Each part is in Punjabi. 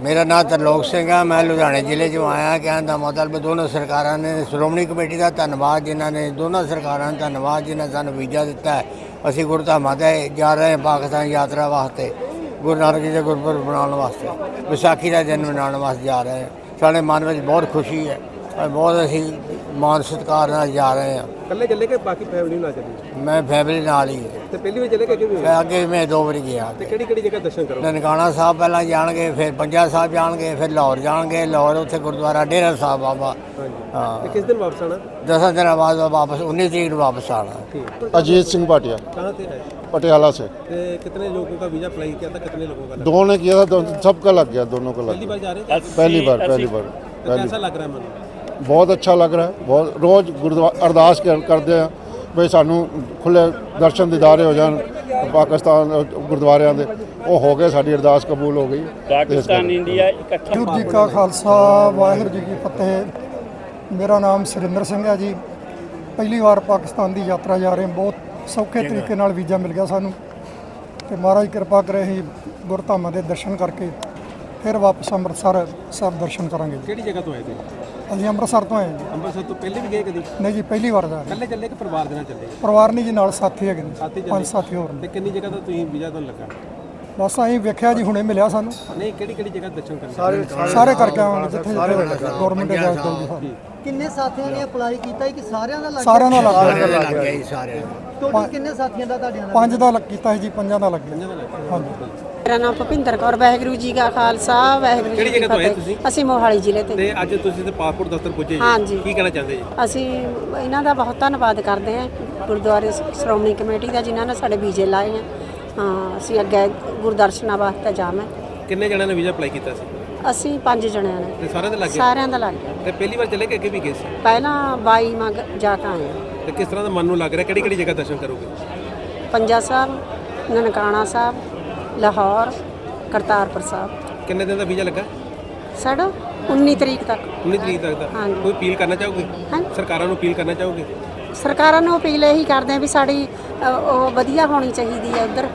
ਮੇਰਾ ਨਾਮ ਤਰਲੋਕ ਸਿੰਘ ਆ, ਮੈਂ ਲੁਧਿਆਣੇ ਜ਼ਿਲ੍ਹੇ 'ਚੋਂ ਆਇਆ, ਕਹਿਣ ਦਾ ਮਤਲਬ ਦੋਨੋਂ ਸਰਕਾਰਾਂ ਨੇ ਸ਼੍ਰੋਮਣੀ ਕਮੇਟੀ ਦਾ ਧੰਨਵਾਦ, ਜਿਨ੍ਹਾਂ ਨੇ ਦੋਨਾਂ ਸਰਕਾਰਾਂ ਦਾ ਧੰਨਵਾਦ, ਜਿਨ੍ਹਾਂ ਨੇ ਸਾਨੂੰ ਵੀਜ਼ਾ ਦਿੱਤਾ ਹੈ। ਅਸੀਂ ਗੁਰਧਾਮਾਂ ਤੇ ਜਾ ਰਹੇ ਹਾਂ ਪਾਕਿਸਤਾਨ ਯਾਤਰਾ ਵਾਸਤੇ, ਗੁਰੂ ਨਾਨਕ ਜੀ ਦੇ ਗੁਰਪੁਰਬ ਮਨਾਉਣ ਵਾਸਤੇ, ਵਿਸਾਖੀ ਦਾ ਦਿਨ ਮਨਾਉਣ ਵਾਸਤੇ ਜਾ ਰਹੇ ਹਾਂ। ਸਾਡੇ ਮਨ ਵਿੱਚ ਬਹੁਤ ਖੁਸ਼ੀ ਹੈ। ਔਰ ਬਹੁਤ ਅਸੀਂ ਮਾਨ ਸਤਿਕਾਰ ਨਾਲ ਜਾ ਰਹੇ ਹਾਂ ਇਕੱਲੇ ਚੱਲੇ ਕਿ ਬਾਕੀ ਫੈਮਿਲੀ ਨਾਲ ਚੱਲੀ ਮੈਂ ਫੈਮਿਲੀ ਨਾਲ ਹੀ ਹਾਂ। ਤੇ ਪਹਿਲੀ ਵਾਰ ਚੱਲੇ ਕਿ ਅੱਗੇ ਵੀ ਹੋਏ? ਮੈਂ ਅੱਗੇ ਮੈਂ ਦੋ ਵਾਰੀ ਗਿਆ ਤੇ ਕਿਹੜੀ ਕਿਹੜੀ ਜਗ੍ਹਾ ਦਰਸ਼ਨ ਕਰੋ ਨਨਕਾਣਾ ਸਾਹਿਬ ਪਹਿਲਾਂ ਜਾਣਗੇ ਫਿਰ ਪੰਜਾ ਸਾਹਿਬ ਜਾਣਗੇ ਫਿਰ ਲਾਹੌਰ ਜਾਣਗੇ ਲਾਹੌਰ ਉੱਥੇ ਗੁਰਦੁਆਰਾ ਡੇਰਾ ਸਾਹਿਬ ਬਾਬਾ ਹਾਂਜੀ ਹਾਂ ਤੇ ਕਿਸ ਦਿਨ ਵਾਪਸ ਆਣਾ ਦਸਾਂ ਦਿਨਾਂ ਬਾਅਦ ਵਾਪਸ 19 ਤਰੀਕ ਨੂੰ ਵਾਪਸ ਆਣਾ ठीक अजीत सिंह भाटिया कहाँ से है पटियाला से ते कितने लोगों का वीजा अप्लाई किया था कितने लोगों का लगा? दो ने किया था दो, सबका लग गया दोनों को लग पहली गया बार जा रहे थे पहली बार पहली बार तो पहली कैसा लग रहा है मन ਬਹੁਤ ਅੱਛਾ ਲੱਗ ਰਿਹਾ ਹੈ। ਬਹੁਤ ਰੋਜ਼ ਗੁਰਦੁਆਰਾ ਅਰਦਾਸ ਕਰ- ਕਰਦੇ ਆ ਵੀ ਸਾਨੂੰ ਖੁੱਲੇ ਦਰਸ਼ਨ ਦੀਦਾਰੇ ਹੋ ਜਾਣ ਪਾਕਿਸਤਾਨ ਗੁਰਦੁਆਰਿਆਂ ਦੇ। ਉਹ ਹੋ ਗਏ ਸਾਡੀ ਅਰਦਾਸ ਕਬੂਲ ਹੋ ਗਈ। ਪਾਕਿਸਤਾਨ ਇੰਡੀਆ ਇਕੱਠਾ ਵਾਹਿਗੁਰੂ ਜੀ ਕਾ ਖਾਲਸਾ ਵਾਹਿਗੁਰੂ ਜੀ ਕੀ ਫਤਿਹ। ਮੇਰਾ ਨਾਮ ਸੁਰਿੰਦਰ ਸਿੰਘ ਹੈ ਜੀ। ਪਹਿਲੀ ਵਾਰ ਪਾਕਿਸਤਾਨ ਦੀ ਯਾਤਰਾ ਜਾ ਰਹੇ ਹਾਂ। ਬਹੁਤ ਸੌਖੇ ਤਰੀਕੇ ਨਾਲ ਵੀਜ਼ਾ ਮਿਲ ਗਿਆ ਸਾਨੂੰ। ਤੇ ਮਹਾਰਾਜ ਕਿਰਪਾ ਕਰੇ ਅਸੀਂ ਗੁਰਧਾਮਾਂ ਦੇ ਦਰਸ਼ਨ ਕਰਕੇ ਫਿਰ ਵਾਪਸ ਅੰਮ੍ਰਿਤਸਰ ਸਾਹਿਬ ਦਰਸ਼ਨ ਕਰਾਂਗੇ ਕਿਹੜੀ ਜਗ੍ਹਾ ਤੋਂ ਆਏ थे ਅਸੀਂ ਅੰਮ੍ਰਿਤਸਰ ਤੋਂ ਆਏ ਹਾਂ ਜੀ। ਅੰਮ੍ਰਿਤਸਰ ਤੋਂ ਪਹਿਲੇ ਵੀ ਗਏ ਕਦੀ? ਨਹੀਂ ਜੀ ਪਹਿਲੀ ਵਾਰ ਜਾ ਰਹੇ। ਇਕੱਲੇ ਚੱਲੇ ਕਿ ਪਰਿਵਾਰ ਦੇ ਨਾਲ ਚੱਲੇ? ਪਰਿਵਾਰ ਨਹੀਂ ਜੀ ਨਾਲ ਸਾਥੀ ਹੈਗੇ ਸਾਥੀ ਨੇ ਚੱਲੇ। ਪੰਜ ਸਾਥੀ ਹੋਰ ਨੇ। ਤੇ ਕਿੰਨੀ ਜਗ੍ਹਾ ਤੋਂ ਤੁਸੀਂ ਵੀਜ਼ਾ ਤੁਹਾਨੂੰ ਲੱਗਾ? ਬਸ ਅਸੀਂ ਵੇਖਿਆ ਜੀ ਹੁਣੇ ਮਿਲਿਆ ਸਾਨੂੰ। ਨਹੀਂ ਕਿਹੜੀ ਕਿਹੜੀ ਜਗ੍ਹਾ ਦਰਸ਼ਨ ਕਰਨੇ? ਸਾਰੇ ਸਾਰੇ ਕਰਕੇ ਆਵਾਂਗੇ ਜਿੱਥੇ ਜਿੱਥੇ ਗਵਰਨਮੈਂਟ ਦੇਊਗੀ ਸਾਨੂੰ ਕਿੰਨੇ ਸਾਥੀਆਂ ਨੇ ਅਪਲਾਈ ਕੀਤਾ ਹੈ ਕਿ ਸਾਰਿਆਂ ਦਾ ਲੱਗ ਸਾਰਿਆਂ ਦਾ ਲੱਗ ਗਿਆ। ਲੱਗ ਗਿਆ ਜੀ ਸਾਰਿਆਂ ਨੂੰ ਟੋਟਲ ਕਿੰਨੇ ਸਾਥੀਆਂ ਦਾ ਤੁਹਾਡਿਆਂ ਦਾ ਪੰਜ ਦਾ ਲੱਗ ਕੀਤਾ ਜੀ ਪੰਜਾਂ ਦਾ ਲੱਗਿਆ ਹਾਂਜੀ। ਮੇਰਾ ਨਾਮ ਭੁਪਿੰਦਰ ਕੌਰ ਵਾਹਿਗੁਰੂ ਜੀ ਕਾ ਖਾਲਸਾ ਵਾਹਿਗੁਰੂ ਜੀ ਕਿਹੜੀ ਕੀ ਜਗ੍ਹਾ ਤੋਂ ਆਏ ਫਤਿਹ। ਤੁਸੀਂ? ਅਸੀਂ ਮੋਹਾਲੀ ਜ਼ਿਲ੍ਹੇ ਤੇ ਤੇ ਅੱਜ ਤੁਸੀਂ ਤੇ ਪਾਸਪੋਰਟ ਦਫ਼ਤਰ ਪੁੱਜੇ ਜੀ। ਹਾਂਜੀ। ਕੀ ਕਹਿਣਾ ਚਾਹੁੰਦੇ ਜੀ? ਅਸੀਂ ਇਹਨਾਂ ਦਾ ਬਹੁਤ ਧੰਨਵਾਦ ਕਰਦੇ ਹਾਂ। ਗੁਰਦੁਆਰੇ ਸ਼੍ਰੋਮਣੀ ਕਮੇਟੀ ਦਾ ਜਿਨ੍ਹਾਂ ਨੇ ਸਾਡੇ ਵੀਜ਼ੇ ਲਾਏ ਹੈ ਹਾਂ ਅਸੀਂ ਅੱਗੇ ਗੁਰਦਰਸ਼ਨਾਂ ਵਾਸਤੇ ਜਾਵਾਂ ਕਿੰਨੇ ਜਣਿਆਂ ਨੇ ਵੀਜ਼ਾ ਅਪਲਾਈ ਕੀਤਾ ਸੀ? ਅਸੀਂ ਪੰਜ ਜਣਿਆਂ ਨੇ। ਤੇ ਸਾਰਿਆਂ ਦੇ ਲੱਗ ਗਿਆ ਸਾਰਿਆਂ ਦਾ ਲੱਗ ਗਿਆ ਤੇ ਪਹਿਲੀ ਵਾਰ ਚੱਲੇ ਕਿ ਅੱਗੇ ਵੀ ਗਏ ਸੀ? ਪਹਿਲਾਂ 22 ਮੰਗ ਜਾ ਕੇ ਆਏ ਹਾਂ। ਤੇ ਕਿਸ ਤਰ੍ਹਾਂ ਦਾ ਮਨ ਨੂੰ ਲੱਗ ਰਿਹਾ? ਕਿਹੜੀ ਕਿਹੜੀ ਜਗ੍ਹਾ ਦਰਸ਼ਨ ਕਰੋਗੇ? ਪੰਜਾ ਸਾਹਿਬ ਨਨਕਾਣਾ ਸਾਹਿਬ ਲਾਹੌਰ ਕਰਤਾਰਪੁਰ ਸਾਹਿਬ। ਕਿੰਨੇ ਦਿਨ ਦਾ ਵੀਜ਼ਾ ਲੱਗਾ? ਸਾਡਾ 19 ਤਰੀਕ ਤੱਕ। 19 ਤਰੀਕ ਤੱਕ ਦਾ। ਹਾਂਜੀ। ਕੋਈ ਅਪੀਲ ਕਰਨਾ ਚਾਹੋਗੇ? ਹਾਂ? ਸਰਕਾਰਾਂ ਨੂੰ ਅਪੀਲ ਕਰਨਾ ਚਾਹੋਗੇ? ਸਰਕਾਰਾਂ ਨੂੰ ਅਪੀਲ ਇਹੀ ਕਰਦੇ ਆ ਵੀ ਸਾਡੀ ਅ, ਉਹ ਵਧੀਆ ਹੋਣੀ ਚਾਹੀਦੀ ਹੈ ਉਧਰ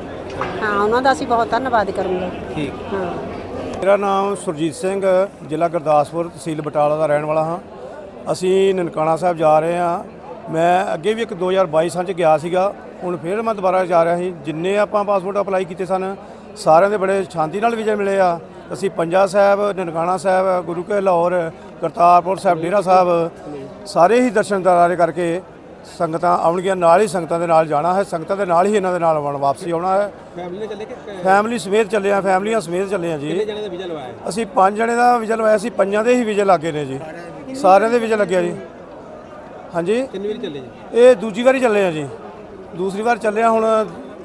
ਹਾਂ ਉਹਨਾਂ ਦਾ ਅਸੀਂ ਬਹੁਤ ਧੰਨਵਾਦ ਕਰੂੰਗੇ। ਠੀਕ। ਹਾਂ। ਮੇਰਾ ਨਾਮ ਸੁਰਜੀਤ ਸਿੰਘ ਜ਼ਿਲ੍ਹਾ ਗੁਰਦਾਸਪੁਰ ਤਹਿਸੀਲ ਬਟਾਲਾ ਦਾ ਰਹਿਣ ਵਾਲਾ ਹਾਂ। ਅਸੀਂ ਨਨਕਾਣਾ ਸਾਹਿਬ ਜਾ ਰਹੇ ਹਾਂ। ਮੈਂ ਅੱਗੇ ਵੀ ਇੱਕ 2022 ਸਾਲ ਚ ਗਿਆ ਸੀਗਾ ਹੁਣ ਫਿਰ ਮੈਂ ਦੁਬਾਰਾ ਜਾ ਰਿਹਾ ਸੀ। ਜਿੰਨੇ ਆਪਾਂ ਪਾਸਪੋਰਟ ਅਪਲਾਈ ਕੀਤੇ ਸਨ ਸਾਰਿਆਂ ਦੇ ਬੜੇ ਸ਼ਾਂਤੀ ਨਾਲ ਵੀਜ਼ੇ ਮਿਲੇ ਆ। ਅਸੀਂ ਪੰਜਾ ਸਾਹਿਬ ਨਨਕਾਣਾ ਸਾਹਿਬ ਗੁਰੂ ਕੇ ਲਾਹੌਰ ਕਰਤਾਰਪੁਰ ਸਾਹਿਬ ਡੇਰਾ ਸਾਹਿਬ ਸਾਰੇ ਹੀ ਦਰਸ਼ਨ ਦਰਾਰੇ ਕਰਕੇ ਸੰਗਤਾਂ ਆਉਣਗੀਆਂ ਨਾਲ ਹੀ ਸੰਗਤਾਂ ਦੇ ਨਾਲ ਜਾਣਾ ਹੈ। ਸੰਗਤਾਂ ਦੇ ਨਾਲ ਹੀ ਇਹਨਾਂ ਦੇ ਨਾਲ ਆਉਣ ਵਾਪਸੀ ਆਉਣਾ ਹੈ। ਫੈਮਿਲੀ ਨੇ ਚੱਲੇ ਕਿ ਫੈਮਿਲੀ ਸਮੇਤ ਚੱਲੇ ਆ ਫੈਮਲੀਆਂ ਸਮੇਤ ਚੱਲੇ ਆ ਜੀ। ਕਿੰਨੇ ਜਣਿਆਂ ਦਾ ਵੀਜ਼ਾ ਲਵਾਇਆ ਅਸੀਂ ਪੰਜ ਜਣੇ ਦਾ ਵੀਜ਼ਾ ਲਵਾਇਆ ਸੀ ਪੰਜਾਂ ਦੇ ਹੀ ਵੀਜ਼ੇ ਲੱਗੇ ਨੇ ਜੀ। ਸਾਰਿਆਂ ਦੇ ਵੀਜ਼ੇ ਲੱਗਿਆ ਜੀ। ਹਾਂਜੀ? ਕਿੰਨੀ ਵਾਰੀ ਚੱਲੇ ਜੀ? ਇਹ ਦੂਜੀ ਵਾਰੀ ਚੱਲੇ ਆ ਜੀ। ਦੂਸਰੀ ਵਾਰ ਚੱਲੇ ਆ ਹੁਣ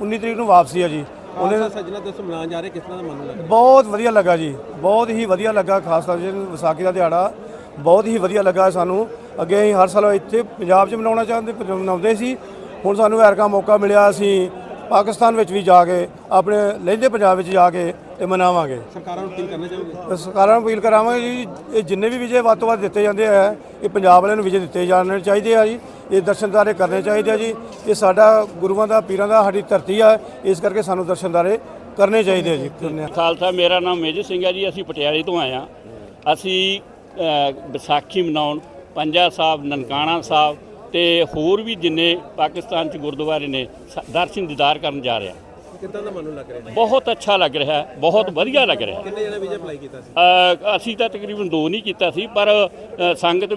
19 ਤਰੀਕ ਨੂੰ ਵਾਪਸੀ ਆ ਜੀ। ਉਹਨੇ ਖਾਲਸਾ ਸੱਜਣਾ ਦੋਸਤ ਮਨਾਉਣ ਜਾ ਰਹੇ ਕਿਸ ਤਰ੍ਹਾਂ ਦਾ ਮਨ ਲੱਗ? ਬਹੁਤ ਵਧੀਆ ਲੱਗਾ ਜੀ। ਬਹੁਤ ਹੀ ਵਧੀਆ ਲੱਗਾ ਖਾਸ ਕਰਕੇ ਵਿਸਾਖੀ ਦਾ ਦਿਹਾੜਾ। ਬਹੁਤ ਹੀ ਵਧੀਆ ਲੱਗਾ ਸਾਨੂੰ। ਅੱਗੇ ਅਸੀਂ ਹਰ ਸਾਲ ਇੱਥੇ ਪੰਜਾਬ 'ਚ ਮਨਾਉਣਾ ਚਾਹੁੰਦੇ ਮਨਾਉਂਦੇ ਸੀ। ਹੁਣ ਸਾਨੂੰ ਐਰਕਾ ਮੌਕਾ ਮਿਲਿਆ ਅਸੀਂ ਪਾਕਿਸਤਾਨ ਵਿੱਚ ਵੀ ਜਾ ਕੇ ਆਪਣੇ ਲਹਿੰਦੇ ਪੰਜਾਬ ਵਿੱਚ ਜਾ ਕੇ ਤੇ ਮਨਾਵਾਂਗੇ। ਸਰਕਾਰਾਂ ਨੂੰ ਅਪੀਲ ਕਰਨਾ ਚਾਹੋਗੇ? ਸਰਕਾਰਾਂ ਨੂੰ ਅਪੀਲ ਕਰਾਵਾਂਗੇ ਜੀ ਇਹ ਜਿੰਨੇ ਵੀ ਵਿਜੇ ਵੱਧ ਤੋਂ ਵੱਧ ਦਿੱਤੇ ਜਾਂਦੇ ਆ ਇਹ ਪੰਜਾਬ ਵਾਲਿਆਂ ਨੂੰ ਵਿਜੇ ਦਿੱਤੇ ਜਾਣੇ ਚਾਹੀਦੇ ਆ ਜੀ। ਇਹ ਦਰਸ਼ਨਦਾਰੇ ਕਰਨੇ ਚਾਹੀਦੇ ਆ ਜੀ। ਇਹ ਸਾਡਾ ਗੁਰੂਆਂ ਦਾ ਪੀਰਾਂ ਦਾ ਸਾਡੀ ਧਰਤੀ ਆ ਇਸ ਕਰਕੇ ਸਾਨੂੰ ਦਰਸ਼ਨਦਾਰੇ ਕਰਨੇ ਚਾਹੀਦੇ ਆ ਜੀ। ਆ। ਖਾਲਸਾ ਮੇਰਾ ਨਾਮ ਮੇਜਰ ਸਿੰਘ ਹੈ ਜੀ। ਅਸੀਂ ਪਟਿਆਲੇ ਤੋਂ ਆਏ ਹਾਂ। ਅਸੀਂ ਵਿਸਾਖੀ ਮਨਾਉਣ ਪੰਜਾ ਸਾਹਿਬ ਨਨਕਾਣਾ ਸਾਹਿਬ ਤੇ ਹੋਰ ਵੀ ਜਿੰਨੇ ਪਾਕਿਸਤਾਨ ਚ ਗੁਰਦੁਆਰੇ ਨੇ ਦਰਸ਼ਨ ਦੀਦਾਰ ਕਰਨ ਜਾ ਰਹੇ। ਕਿੱਦਾਂ ਦਾ ਮਨ ਲੱਗ ਰਿਹਾ? ਬਹੁਤ ਅੱਛਾ ਲੱਗ ਰਿਹਾ ਬਹੁਤ ਵਧੀਆ ਲੱਗ ਰਿਹਾ। ਕਿੰਨੇ ਜਣੇ ਵੀਜ਼ਾ ਅਪਲਾਈ ਕੀਤਾ ਸੀ? ਅ, ਅਸੀਂ ਤਾਂ ਤਕਰੀਬਨ ਦੋ ਨਹੀਂ ਕੀਤਾ ਸੀ ਪਰ ਸੰਗਤ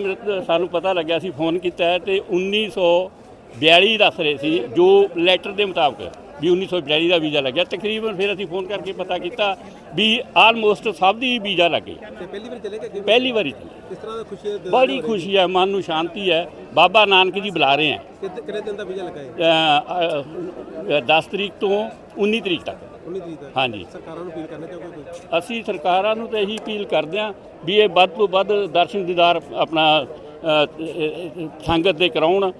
ਸਾਨੂੰ ਪਤਾ ਲੱਗਿਆ ਸੀ ਫੋਨ ਕੀਤਾ ਤੇ 1942 ਦੱਸ ਰਹੇ ਸੀ ਜੋ ਲੈਟਰ ਦੇ ਮੁਤਾਬਕ। ਵੀ 1942 ਦਾ ਵੀਜ਼ਾ ਲੱਗਿਆ। ਤਕਰੀਬਨ ਫਿਰ ਅਸੀਂ ਫੋਨ ਕਰਕੇ ਪਤਾ ਕੀਤਾ ਵੀ ਆਲਮੋਸਟ ਸਭ ਦੀ ਵੀਜ਼ਾ ਲੱਗ ਗਈ। ਤੇ ਪਹਿਲੀ ਵਾਰੀ ਚੱਲੇ ਅੱਗੇ ਵੀ? ਪਹਿਲੀ ਵਾਰੀ ਚੱਲੇ। ਕਿਸ ਤਰ੍ਹਾਂ ਦਾ ਖੁਸ਼ੀ ਹੈ ਦਿਲ ਬੜੀ? ਖੁਸ਼ੀ ਹੈ ਮਨ ਨੂੰ ਸ਼ਾਂਤੀ ਹੈ। ਬਾਬਾ ਨਾਨਕ ਜੀ ਬੁਲਾ ਰਹੇ ਕਿੰਨੇ ਕਿੰਨੇ ਦਿਨ ਦਾ ਵੀਜ਼ਾ ਲੱਗਾ ਹੈ? ਹੈ 10 ਤਰੀਕ ਤੋਂ 19 ਤਰੀਕ ਤੱਕ। 19 ਤਰੀਕ ਦਾ ਹਾਂਜੀ। ਸਰਕਾਰਾਂ ਨੂੰ ਅਪੀਲ ਕਰਨਾ ਚਾਹੋਗੇ ਕੋਈ? ਅਸੀਂ ਸਰਕਾਰਾਂ ਨੂੰ ਤਾਂ ਇਹੀ ਅਪੀਲ ਕਰਦੇ ਹਾਂ ਵੀ ਇਹ ਵੱਧ ਤੋਂ ਵੱਧ ਦਰਸ਼ਨ ਦੀਦਾਰ ਆਪਣਾ ਅ, ਅ, ਸੰਗਤ ਦੇ ਕਰਾਉਣ। ਅ,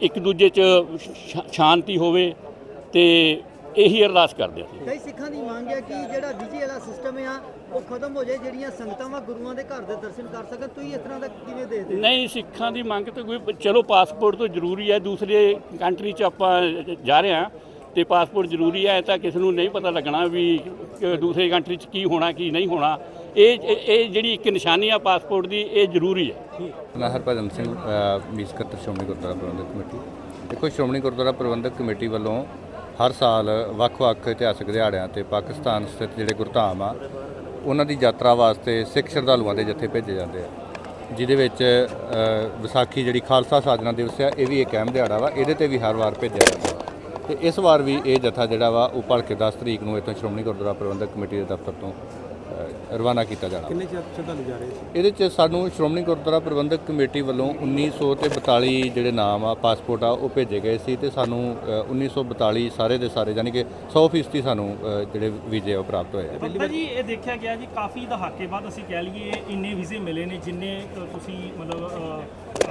ਇੱਕ ਦੂਜੇ 'ਚ ਸ਼ਾ- ਸ਼ਾਂਤੀ ਹੋਵੇ। ਤੇ ਇਹੀ ਅਰਦਾਸ ਕਰਦੇ ਹਾਂ ਕਈ ਸਿੱਖਾਂ ਦੀ ਮੰਗ ਹੈ ਕਿ ਜਿਹੜਾ ਵਿਜੇ ਵਾਲਾ ਸਿਸਟਮ ਆ ਉਹ ਖਤਮ ਹੋ ਜਾਏ ਜਿਹੜੀਆਂ ਸੰਗਤਾਂ ਵਾ ਗੁਰੂਆਂ ਦੇ ਘਰ ਦੇ ਦਰਸ਼ਨ ਕਰ ਸਕਣ। ਤੁਸੀਂ ਇਸ ਤਰ੍ਹਾਂ ਦਾ ਕਿਵੇਂ ਦੇਖਦੇ ਨਹੀਂ ਸਿੱਖਾਂ ਦੀ ਮੰਗ ਤਾਂ ਕੋਈ ਚਲੋ ਪਾਸਪੋਰਟ ਤਾਂ ਜ਼ਰੂਰੀ ਹੈ ਦੂਸਰੇ ਕੰਟਰੀ 'ਚ ਆਪਾਂ ਜਾ ਰਹੇ ਹਾਂ ਤੇ ਪਾਸਪੋਰਟ ਜ਼ਰੂਰੀ ਹੈ ਤਾਂ ਕਿਸ ਨੂੰ ਨਹੀਂ ਪਤਾ ਲੱਗਣਾ ਵੀ ਦੂਸਰੇ ਕੰਟਰੀ 'ਚ ਕੀ ਹੋਣਾ ਕੀ ਨਹੀਂ ਹੋਣਾ। ਇਹ ਇਹ ਜਿਹੜੀ ਇੱਕ ਨਿਸ਼ਾਨੀ ਆ ਪਾਸਪੋਰਟ ਦੀ ਇਹ ਜ਼ਰੂਰੀ ਹੈ। ਮੈਂ ਹਰਭਜਨ ਸਿੰਘ ਸਕੱਤਰ ਸ਼੍ਰੋਮਣੀ ਗੁਰਦੁਆਰਾ ਪ੍ਰਬੰਧਕ ਕਮੇਟੀ। ਦੇਖੋ ਸ਼੍ਰੋਮਣੀ ਗੁਰਦੁਆਰਾ ਪ੍ਰਬੰਧਕ ਕਮੇਟੀ ਵੱਲੋਂ ਹਰ ਸਾਲ ਵੱਖ-ਵੱਖ ਇਤਿਹਾਸਕ ਦਿਹਾੜਿਆਂ ਤੇ ਪਾਕਿਸਤਾਨ ਸਥਿਤ ਜਿਹੜੇ ਗੁਰਧਾਮ ਆ, ਉਹਨਾਂ ਦੀ ਯਾਤਰਾ ਵਾਸਤੇ ਸਿੱਖ ਸ਼ਰਧਾਲੂਆਂ ਦੇ ਜਥੇ ਭੇਜੇ ਜਾਂਦੇ ਆ ਜਿਹਦੇ ਵਿੱਚ ਵਿਸਾਖੀ ਜਿਹੜੀ ਖਾਲਸਾ ਸਾਜਨਾ ਦਿਵਸ ਆ, ਇਹ ਵੀ ਇੱਕ ਅਹਿਮ ਦਿਹਾੜਾ ਵਾ, ਇਹਦੇ ਤੇ ਵੀ ਹਰ ਵਾਰ ਭੇਜਿਆ ਜਾਂਦਾ ਵਾ। ਤੇ ਇਸ ਵਾਰ ਵੀ ਇਹ ਜਥਾ ਜਿਹੜਾ ਵਾ, ਉਹ ਭਲਕੇ 10 ਤਰੀਕ ਨੂੰ ਇੱਥੋਂ ਸ਼੍ਰੋਮਣੀ ਗੁਰਦੁਆਰਾ ਪ੍ਰਬੰਧਕ ਕਮੇਟੀ ਦੇ ਦਫ਼ਤਰ ਤੋਂ ਰਵਾਨਾ ਕੀਤਾ ਜਾਣਾ ਕਿੰਨੇ ਚਿਰ ਸ਼ਰਧਾਲੂ ਜਾ ਰਹੇ ਸੀ? ਇਹਦੇ ਚ ਸਾਨੂੰ ਸ਼੍ਰੋਮਣੀ ਗੁਰਦੁਆਰਾ ਪ੍ਰਬੰਧਕ ਕਮੇਟੀ ਵੱਲੋਂ 1900 ਤੇ 42 ਜਿਹੜੇ ਨਾਮ ਆ ਪਾਸਪੋਰਟ ਆ ਉਹ ਭੇਜੇ ਗਏ ਸੀ ਤੇ ਸਾਨੂੰ ਅ, 1942 ਸਾਰੇ ਦੇ ਸਾਰੇ ਯਾਨੀ ਕਿ 100% ਸਾਨੂੰ ਅ, ਜਿਹੜੇ ਵੀਜ਼ੇ ਆ ਉਹ ਪ੍ਰਾਪਤ ਹੋਏ ਆ। ਬੱਬਾ ਜੀ ਇਹ ਦੇਖਿਆ ਗਿਆ ਜੀ ਕਾਫੀ ਦਹਾਕੇ ਬਾਅਦ ਅਸੀਂ ਕਹਿ ਲਈਏ ਇੰਨੇ ਵੀਜ਼ੇ ਮਿਲੇ ਨੇ ਜਿੰਨੇ ਅ, ਤੁਸੀਂ ਮਤਲਬ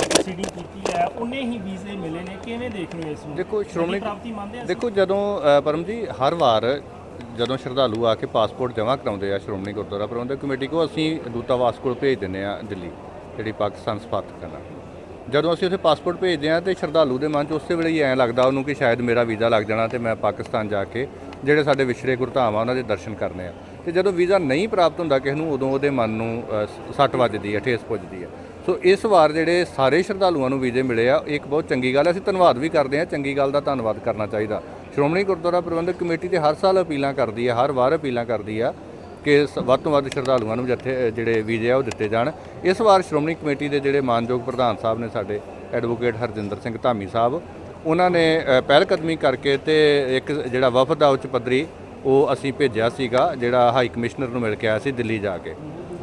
ਪ੍ਰੋਸੀਡਿੰਗ ਕੀਤੀ ਹੈ ਉਨੇ ਹੀ ਵੀਜ਼ੇ ਮਿਲੇ ਨੇ। ਕਿਵੇਂ ਦੇਖ ਰਹੇ ਹੋ ਇਸ ਨੂੰ? ਦੇਖੋ ਵੱਡੀ ਸ਼੍ਰੋਮਣੀ ਪ੍ਰਾਪਤੀ ਮੰਨਦੇ ਆ ਦੇਖੋ ਜਦੋਂ ਅ, ਪਰਮ ਜੀ ਹਰ ਵਾਰ ਜਦੋਂ ਸ਼ਰਧਾਲੂ ਆ ਕੇ ਪਾਸਪੋਰਟ ਜਮ੍ਹਾਂ ਕਰਾਉਂਦੇ ਆ ਸ਼੍ਰੋਮਣੀ ਗੁਰਦੁਆਰਾ ਪ੍ਰਬੰਧਕ ਕਮੇਟੀ ਕੋ ਅਸੀਂ ਦੂਤਾਵਾਸ ਕੋਲ ਭੇਜ ਦਿੰਦੇ ਆ ਦਿੱਲੀ ਜਿਹੜੀ ਪਾਕਿਸਤਾਨ ਸਫਾਰਤ ਨਾਲ ਜਦੋਂ ਅਸੀਂ ਉੱਥੇ ਪਾਸਪੋਰਟ ਭੇਜਦੇ ਆ ਤੇ ਸ਼ਰਧਾਲੂ ਦੇ ਮਨ 'ਚ ਉਸੇ ਵੇਲੇ ਹੀ ਐਂ ਲੱਗਦਾ ਉਹਨੂੰ ਕਿ ਸ਼ਾਇਦ ਮੇਰਾ ਵੀਜ਼ਾ ਲੱਗ ਜਾਣਾ ਤੇ ਮੈਂ ਪਾਕਿਸਤਾਨ ਜਾ ਕੇ ਜਿਹੜੇ ਸਾਡੇ ਵਿਛੜੇ ਗੁਰਧਾਮ ਆ ਉਹਨਾਂ ਦੇ ਦਰਸ਼ਨ ਕਰਨੇ ਆ। ਤੇ ਜਦੋਂ ਵੀਜ਼ਾ ਨਹੀਂ ਪ੍ਰਾਪਤ ਹੁੰਦਾ ਕਿਸ ਨੂੰ ਉਦੋਂ ਉਹਦੇ ਮਨ ਨੂੰ ਅ, ਸੱਟ ਵੱਜਦੀ ਹੈ ਠੇਸ ਪੁੱਜਦੀ ਹੈ। ਸੋ ਇਸ ਵਾਰ ਜਿਹੜੇ ਸਾਰੇ ਸ਼ਰਧਾਲੂਆਂ ਨੂੰ ਵੀਜ਼ੇ ਮਿਲੇ ਆ ਇਹ ਇੱਕ ਬਹੁਤ ਚੰਗੀ ਗੱਲ ਹੈ ਅਸੀਂ ਧੰਨਵਾਦ ਵੀ ਕਰਦੇ ਹਾਂ ਚੰਗੀ ਗੱਲ ਦਾ ਧੰਨਵਾਦ ਕਰਨਾ ਚਾਹੀਦਾ। ਸ਼੍ਰੋਮਣੀ ਗੁਰਦੁਆਰਾ ਪ੍ਰਬੰਧਕ ਕਮੇਟੀ ਤੇ ਹਰ ਸਾਲ ਅਪੀਲਾਂ ਕਰਦੀ ਹੈ ਹਰ ਵਾਰ ਅਪੀਲਾਂ ਕਰਦੀ ਆ ਕਿ ਸ- ਵੱਧ ਤੋਂ ਵੱਧ ਸ਼ਰਧਾਲੂਆਂ ਨੂੰ ਜੱਥੇ ਜਿਹੜੇ ਵੀਜ਼ੇ ਆ ਉਹ ਦਿੱਤੇ ਜਾਣ। ਇਸ ਵਾਰ ਸ਼੍ਰੋਮਣੀ ਕਮੇਟੀ ਦੇ ਜਿਹੜੇ ਮਾਨਯੋਗ ਪ੍ਰਧਾਨ ਸਾਹਿਬ ਨੇ ਸਾਡੇ ਐਡਵੋਕੇਟ ਹਰਜਿੰਦਰ ਸਿੰਘ ਧਾਮੀ ਸਾਹਿਬ ਉਹਨਾਂ ਨੇ ਅ, ਪਹਿਲ ਕਦਮੀ ਕਰਕੇ ਤੇ ਇੱਕ ਜਿਹੜਾ ਵਫਦ ਆ ਉੱਚ ਪੱਧਰੀ ਉਹ ਅਸੀਂ ਭੇਜਿਆ ਸੀਗਾ ਜਿਹੜਾ ਹਾਈ ਕਮਿਸ਼ਨਰ ਨੂੰ ਮਿਲ ਕੇ ਆਇਆ ਸੀ ਦਿੱਲੀ ਜਾ ਕੇ।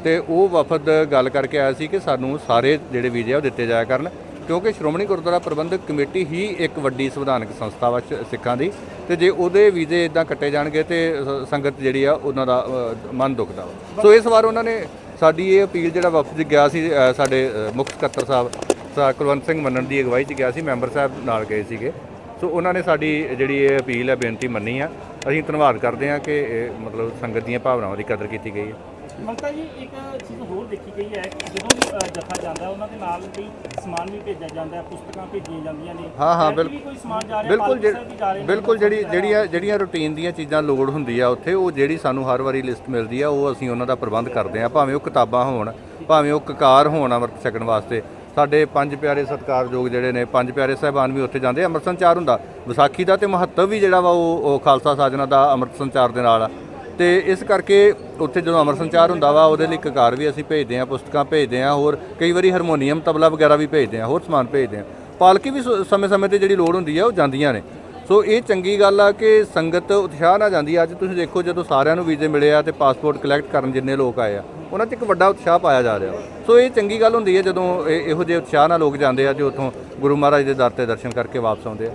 ਤੇ ਉਹ ਵਫਦ ਗੱਲ ਕਰਕੇ ਆਇਆ ਸੀ ਕਿ ਸਾਨੂੰ ਸਾਰੇ ਜਿਹੜੇ ਵੀਜ਼ੇ ਆ ਉਹ ਦਿੱਤੇ ਜਾਇਆ ਕਰਨ। ਕਿਉਂਕਿ ਸ਼੍ਰੋਮਣੀ ਗੁਰਦੁਆਰਾ ਪ੍ਰਬੰਧਕ ਕਮੇਟੀ ਹੀ ਇੱਕ ਵੱਡੀ ਸੰਵਿਧਾਨਕ ਸੰਸਥਾ ਵਾ ਸ਼- ਸਿੱਖਾਂ ਦੀ ਤੇ ਜੇ ਉਹਦੇ ਵੀਜ਼ੇ ਇਦਾਂ ਕੱਟੇ ਜਾਣਗੇ ਤੇ ਸ- ਸੰਗਤ ਜਿਹੜੀ ਆ ਉਹਨਾਂ ਦਾ ਅ, ਮਨ ਦੁਖਦਾ ਵਾ। ਸੋ ਇਸ ਵਾਰ ਉਹਨਾਂ ਨੇ ਸਾਡੀ ਇਹ ਅਪੀਲ ਜਿਹੜਾ ਵਫਦ ਗਿਆ ਸੀ ਸਾਡੇ ਮੁੱਖ ਸਕੱਤਰ ਸਾਹਿਬ ਸਾ ਕੁਲਵੰਤ ਸਿੰਘ ਮੰਨਣ ਦੀ ਅਗਵਾਈ 'ਚ ਗਿਆ ਸੀ ਮੈਂਬਰ ਸਾਹਿਬ ਨਾਲ ਗਏ ਸੀਗੇ। ਸੋ ਉਹਨਾਂ ਨੇ ਸਾਡੀ ਜਿਹੜੀ ਇਹ ਅਪੀਲ ਹੈ ਬੇਨਤੀ ਮੰਨੀ ਆ। ਅਸੀਂ ਧੰਨਵਾਦ ਕਰਦੇ ਹਾਂ ਕਿ ਇਹ ਮਤਲਬ ਸੰਗਤ ਦੀਆਂ ਭਾਵਨਾਵਾਂ ਦੀ ਕਦਰ ਕੀਤੀ ਗਈ ਹੈ। ਮਮਤਾ ਜੀ ਇੱਕ ਚੀਜ਼ ਹੋਰ ਦੇਖੀ ਗਈ ਹੈ ਕਿ ਜਦੋਂ ਵੀ ਅ, ਜਥਾ ਜਾਂਦਾ ਹੈ, ਉਹਨਾਂ ਦੇ ਨਾਲ ਕੋਈ ਸਮਾਨ ਵੀ ਭੇਜਿਆ ਜਾਂਦਾ ਹੈ ਪੁਸਤਕਾਂ ਭੇਜੀਆਂ ਜਾਂਦੀਆਂ ਨੇ। ਹਾਂ ਹਾਂ ਬਿਲਕੁਲ। ਵੀ ਕੋਈ ਸਮਾਨ ਜਾ ਰਿਹਾ ਬਿਲਕੁਲ ਪਾਲਕੀ ਜਿਹੜੀ- ਸਾਹਿਬ ਵੀ ਜਾ ਰਹੇ ਨੇ, ਬਿਲਕੁਲ ਜਿਹੜੀ ਜਿਹੜੀਆਂ ਜਿਹੜੀਆਂ ਰੂਟੀਨ ਦੀਆਂ ਚੀਜ਼ਾਂ ਲੋੜ ਹੁੰਦੀ ਆ ਉੱਥੇ ਉਹ ਜਿਹੜੀ ਸਾਨੂੰ ਹਰ ਵਾਰੀ ਲਿਸਟ ਮਿਲਦੀ ਆ ਉਹ ਅਸੀਂ ਉਹਨਾਂ ਦਾ ਪ੍ਰਬੰਧ ਕਰਦੇ ਆ ਭਾਵੇਂ ਉਹ ਕਿਤਾਬਾਂ ਹੋਣ ਭਾਵੇਂ ਉਹ ਕਕਾਰ ਹੋਣ ਅੰਮ੍ਰਿਤ ਛਕਣ ਵਾਸਤੇ। ਸਾਡੇ ਪੰਜ ਪਿਆਰੇ ਸਤਿਕਾਰਯੋਗ ਜਿਹੜੇ ਨੇ ਪੰਜ ਪਿਆਰੇ ਸਾਹਿਬਾਨ ਵੀ ਉੱਥੇ ਜਾਂਦੇ ਆ, ਅੰਮ੍ਰਿਤ ਸੰਚਾਰ ਹੁੰਦਾ। ਵਿਸਾਖੀ ਦਾ ਤੇ ਮਹੱਤਵ ਵੀ ਜਿਹੜਾ ਵਾ ਉਹ ਉਹ ਖਾਲਸਾ ਸਾਜਨਾ ਦਾ ਅੰਮ੍ਰਿਤ ਸੰਚਾਰ ਦੇ ਨਾਲ ਆ। ਤੇ ਇਸ ਕਰਕੇ ਉੱਥੇ ਜਦੋਂ ਅਮਰ ਸੰਚਾਰ ਹੁੰਦਾ ਵਾ, ਉਹਦੇ ਲਈ ਕਕਾਰ ਵੀ ਅਸੀਂ ਭੇਜਦੇ ਹਾਂ, ਪੁਸਤਕਾਂ ਭੇਜਦੇ ਹਾਂ, ਹੋਰ ਕਈ ਵਾਰੀ ਹਾਰਮੋਨੀਅਮ ਤਬਲਾ ਵਗੈਰਾ ਵੀ ਭੇਜਦੇ ਹਾਂ, ਹੋਰ ਸਮਾਨ ਭੇਜਦੇ ਹਾਂ। ਪਾਲਕੀ ਵੀ ਸਮੇਂ-ਸਮੇਂ ਤੇ ਜਿਹੜੀ ਲੋੜ ਹੁੰਦੀ ਆ, ਉਹ ਜਾਂਦੀਆਂ ਨੇ। ਸੋ ਇਹ ਚੰਗੀ ਗੱਲ ਆ ਕਿ ਸੰਗਤ ਉਤਸ਼ਾਹ ਨਾਲ ਜਾਂਦੀ ਆ। ਅੱਜ ਤੁਸੀਂ ਦੇਖੋ ਜਦੋਂ ਸਾਰਿਆਂ ਨੂੰ ਵੀਜ਼ੇ ਮਿਲੇ ਆ ਤੇ ਪਾਸਪੋਰਟ ਕਲੈਕਟ ਕਰਨ ਜਿੰਨੇ ਲੋਕ ਆਏ ਆ, ਉਹਨਾਂ 'ਚ ਇੱਕ ਵੱਡਾ ਉਤਸ਼ਾਹ ਪਾਇਆ ਜਾ ਰਿਹਾ ਸੋ ਇਹ ਚੰਗੀ ਗੱਲ ਹੁੰਦੀ ਹੈ ਜਦੋਂ ਇਹ- ਇਹੋ ਜਿਹੇ ਉਤਸ਼ਾਹ ਨਾਲ ਲੋਕ ਜਾਂਦੇ ਆ ਤੇ ਉੱਥੋਂ ਗੁਰੂ ਮਹਾਰਾਜ ਦੇ ਦਰ ਤੇ ਦਰਸ਼ਨ ਕਰਕੇ ਵਾਪਸ ਆਉਂਦੇ ਆ।